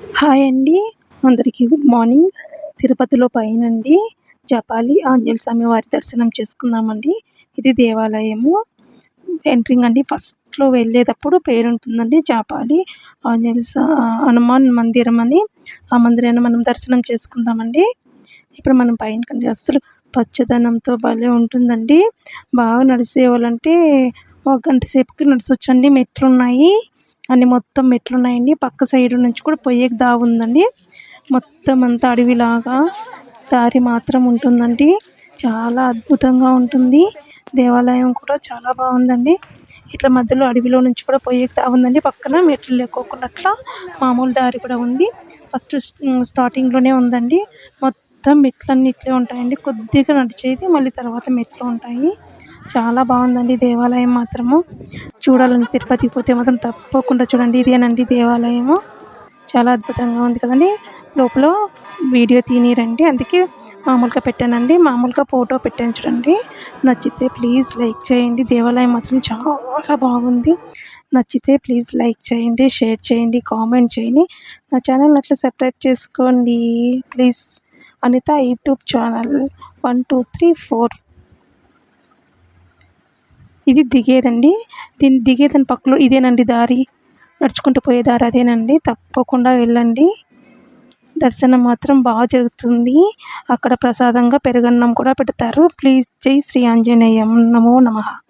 Hi అండి. అందరికీ good morning తిరుపతిలో పైనండి జపాలి ఆంజనేయ స్వామి వారి దర్శనం చేసుకుందామండి. ఇది దేవాలయము. ఎంట్రింగ్ అండి ఫస్ట్లో వెళ్ళేటప్పుడు పేరు ఉంటుందండి జాపాలి ఆంజనేయ హనుమాన్ మందిరం అని. ఆ మందిరాన్ని మనం దర్శనం చేసుకుందామండి. ఇప్పుడు మనం పైన అసలు పచ్చదనంతో భలే ఉంటుందండి. బాగా నడిచేవాళ్ళంటే ఒక గంట సేపుకి నడిచొచ్చండి. మెట్లు ఉన్నాయి అన్ని మొత్తం మెట్లు ఉన్నాయండి పక్క సైడ్ నుంచి కూడా పోయేకి దారి ఉందండి. మొత్తం అంతా అడవిలాగా దారి మాత్రం ఉంటుందండి. చాలా అద్భుతంగా ఉంటుంది. దేవాలయం కూడా చాలా బాగుందండి. ఇట్లా మధ్యలో అడవిలో నుంచి కూడా పోయేకి దారి ఉందండి. పక్కన మెట్లు లేకోకుండా అట్లా మామూలు దారి కూడా ఉంది. ఫస్ట్ స్టార్టింగ్లోనే ఉందండి. మొత్తం మెట్లన్నీ ఇట్లే ఉంటాయండి. కొద్దిగా నడిచేది మళ్ళీ తర్వాత మెట్లు ఉంటాయి. చాలా బాగుందండి దేవాలయం మాత్రము. చూడాలని తిరుపతి పోతే మాత్రం తప్పకుండా చూడండి. ఇదేనండి దేవాలయము. చాలా అద్భుతంగా ఉంది కదండి. లోపల వీడియో తీనిరండి. అందుకే మామూలుగా పెట్టానండి. మామూలుగా ఫోటో పెట్టాను చూడండి. నచ్చితే ప్లీజ్ లైక్ చేయండి. దేవాలయం మాత్రం చాలా బాగుంది. నచ్చితే ప్లీజ్ లైక్ చేయండి షేర్ చేయండి కామెంట్ చేయండి. నా ఛానల్ అట్లా సబ్స్క్రైబ్ చేసుకోండి. Please. Anitha YouTube channel one two three four. ఇది దిగేదండి. దీన్ని దిగేదాని పక్కలో ఇదేనండి దారి. నడుచుకుంటూ పోయే దారి అదేనండి. తప్పకుండా వెళ్ళండి. దర్శనం మాత్రం బాగా జరుగుతుంది. అక్కడ ప్రసాదంగా పెరుగన్నం కూడా పెడతారు. ప్లీజ్ జై శ్రీ ఆంజనేయం. నమో నమః.